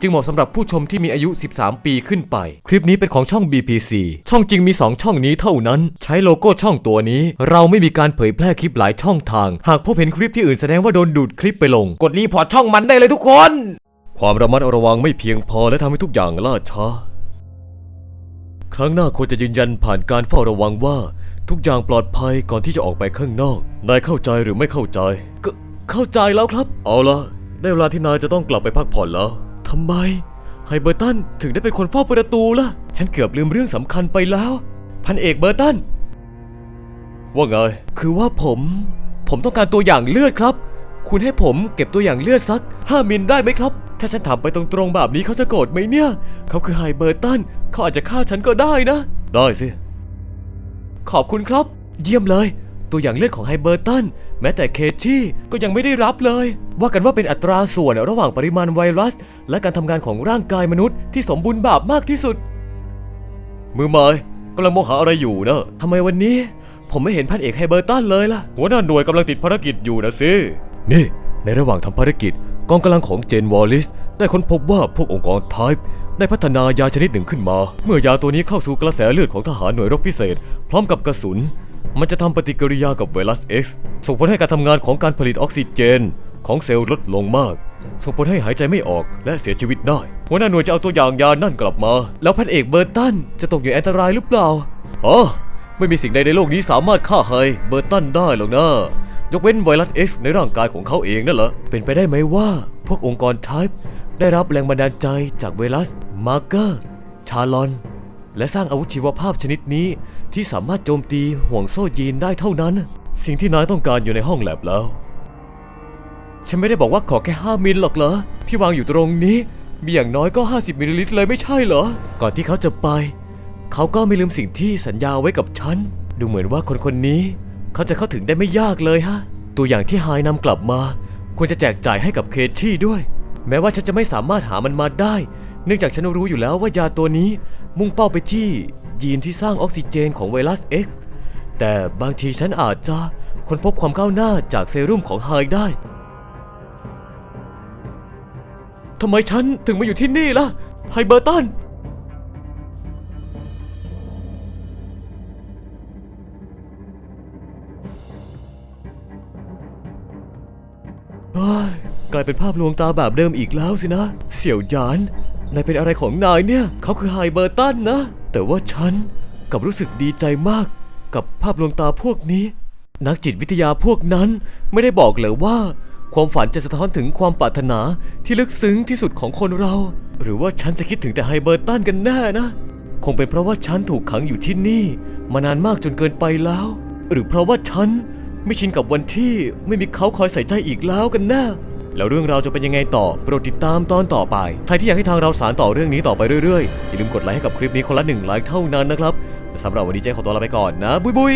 จึงเหมาะสำหรับผู้ชมที่มีอายุ 13 ปีขึ้นไป คลิปนี้เป็นของช่อง BPC ช่องจริงมี 2 ช่องนี้เท่านั้น ใช้โลโก้ช่องตัวนี้ เราไม่มีการเผยแพร่คลิปหลายช่องทาง หากพบเห็นคลิปที่อื่นแสดงว่าโดนดูดคลิปไปลง กดรีพอร์ตช่องมันได้เลยทุกคน ความระมัดระวังไม่เพียงพอและทำให้ทุกอย่างล่าช้า ครั้งหน้าควรจะยืนยันผ่านการเฝ้าระวังว่า ทุกอย่างปลอดภัยก่อนที่จะออกไปข้างนอกนายเข้าใจหรือไม่เข้าใจ ก็เข้าใจแล้วครับ เอาละได้เวลาที่นายจะต้องกลับไปพักผ่อนแล้ว ทำไมไฮเบอร์ตันถึงได้เป็นคนเฝ้าประตูล่ะ ฉันเกือบลืมเรื่องสำคัญไปแล้ว พันเอกเบอร์ตัน ว่าไง คือว่าผม ผมต้องการตัวอย่างเลือดครับ คุณให้ผมเก็บตัวอย่างเลือดสัก5มิลได้ไหมครับ ถ้าฉันถามไปตรงๆแบบนี้เขาจะโกรธไหมเนี่ย เขาคือไฮเบอร์ตัน เขาอาจจะฆ่าฉันก็ได้นะ ได้สิ ขอบคุณครับ เยี่ยมเลย ตัวอย่างเลือดของไฮเบอร์ตันแม้แต่เคชี่ก็ยังไม่ได้รับเลย ว่ากันว่าเป็นอัตราส่วนระหว่างปริมาณไวรัส และการทำงานของร่างกายมนุษย์ที่สมบูรณ์แบบมากที่สุด มือไม้กำลังมองหาอะไรอยู่เนอะทำไมวันนี้ ผมไม่เห็นพันเอกไฮเบอร์ตันเลยล่ะ หัวหน้าหน่วยกำลังติดภารกิจอยู่นะสินี่ ในระหว่างทำภารกิจกองกำลังของเจนวอลลิสได้ค้นพบว่าพวกองค์กรไทป์ได้พัฒนายาชนิดหนึ่งขึ้นมา เมื่อยาตัวนี้เข้าสู่กระแสเลือดของทหารหน่วยรบพิเศษ พร้อมกับกระสุน มันจะทำปฏิกิริยากับไวรัส X ส่งผลให้การทำงานของการผลิตออกซิเจน ของเซลล์ลดลงมาก ส่งผลให้หายใจไม่ออกและเสียชีวิตได้ หัวหน้าหน่วยจะเอาตัวอย่างยานั่นกลับมา แล้วพันเอกเบอร์ตันจะตกอยู่อันตรายหรือเปล่าฮะไม่มีสิ่งใดในโลกนี้สามารถฆ่าไฮเบอร์ตันได้หรอกนะยกเว้นไวรัส X ในร่างกายของเขาเองนั่นเหรอเป็นไปได้ไหมว่าพวกองค์กรไทป์ได้รับแรงบันดาลใจจากไวรัสมาร์เกอร์ ชาลอน และสร้างอาวุธชีวภาพชนิดนี้ ที่สามารถโจมตีห่วงโซ่ยีนได้เท่านั้น สิ่งที่นายต้องการอยู่ในห้องแลบแล้ว ฉันไม่ได้บอกว่าขอแค่ 5 มิลหรอกเหรอ ที่วางอยู่ตรงนี้ มีอย่างน้อยก็ 50 มิลลิลิตรเลยไม่ใช่เหรอ ก่อนที่เขาจะไป เขาก็ไม่ลืมสิ่งที่สัญญาไว้กับฉัน ดูเหมือนว่าคนคนนี้ เขาจะเข้าถึงได้ไม่ยากเลยฮะ ตัวอย่างที่ไฮนำกลับมา ควรจะแจกจ่ายให้กับเคที่ด้วย แม้ว่าฉันจะไม่สามารถหามันมาได้ เนื่องจากฉันรู้อยู่แล้วว่ายาตัวนี้มุ่งเป้าไปที่ยีนที่สร้างออกซิเจนของไวรัส X แต่บางทีฉันอาจจะค้นพบความก้าวหน้าจากเซรุ่มของไฮได้ทำไมฉันถึงมาอยู่ที่นี่ล่ะไฮเบอร์ตันกลายเป็นภาพลวงตาแบบเดิมอีกแล้วสินะ เสี่ยวหยาน นายเป็นอะไรของนายเนี่ย เขาคือไฮเบอร์ตันนะ แต่ว่าฉันกลับรู้สึกดีใจมากกับภาพลวงตาพวกนี้ นักจิตวิทยาพวกนั้นไม่ได้บอกเลยว่า ความฝันจะสะท้อนถึงความปรารถนาที่ลึกซึ้งที่สุดของคนเรา หรือว่าฉันจะคิดถึงแต่ไฮเบอร์ตันกันแน่นะ คงเป็นเพราะว่าฉันถูกขังอยู่ที่นี่ มานานมากจนเกินไปแล้ว หรือเพราะว่าฉันไม่ชินกับวันที่ไม่มีเขาคอยใส่ใจอีกแล้วกันแน่ แล้วเรื่องราวจะเป็นยังไงต่อโปรดติดตามตอนต่อไป ใครที่อยากให้ทางเราสารต่อเรื่องนี้ต่อไปเรื่อยๆอย่าลืมกดไลค์ให้กับคลิปนี้คนละหนึ่งไลค์เท่านั้นนะครับแต่สำหรับวันนี้เจ๊ขอตัวลาไปก่อนนะบุยบุย